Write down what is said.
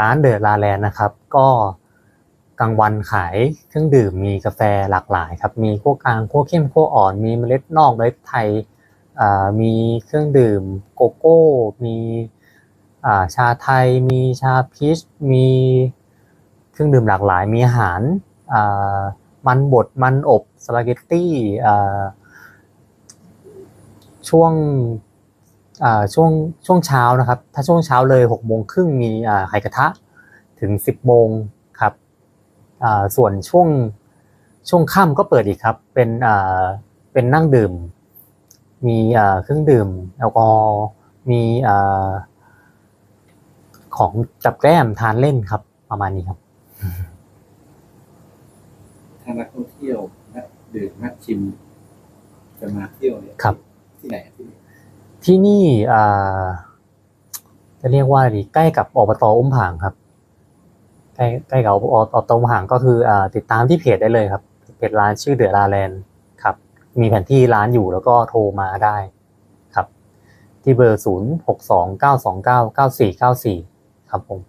ร้านเดอะลาแลนนะครับ ก็กลางวันขายเครื่องดื่มมีกาแฟหลากหลายครับ มีขั้วกลางขั้วเข้มขั้วอ่อน มีเมล็ดนอกเมล็ดไทยมีเครื่องดื่มโกโก้ มีชาไทย มีชาพีช มีเครื่องดื่มหลากหลาย มีอาหารมันบด มันอบ สปาเกตตี้ช่วง ช่วงช่วงเช้านะครับ ถ้าช่วงเช้าเลยหกโมงครึ่งมีอ่าไข่กระทะถึงสิบโมงครับอ่าส่วนช่วงช่วงค่ำก็เปิดอีกครับ เป็นอ่าเป็นนั่งดื่ม มีอ่าเครื่องดื่มแอลกอฮอล์มีอ่าของจับแกล้มทานเล่นครับ ประมาณนี้ครับถ้านักท่องเที่ยวนักดื่มนักชิมจะมาเที่ยวเนี่ยครับที่ไหนที่นี่ ที่นี่อ่าจะเรียกว่าอะไรดีใกล้กับอบตอุ้มผางครับ ใกล้ใกล้กับอบตอุ้มผางก็คืออ่าติดตามที่เพจได้เลยครับเพจร้านชื่อเดือดราแลนด์ครับ มีแผนที่ร้านอยู่แล้วก็โทรมาได้ครับ ที่เบอร์ศูนย์หกสองเก้าสองเก้าเก้าสี่เก้าสี่ครับผม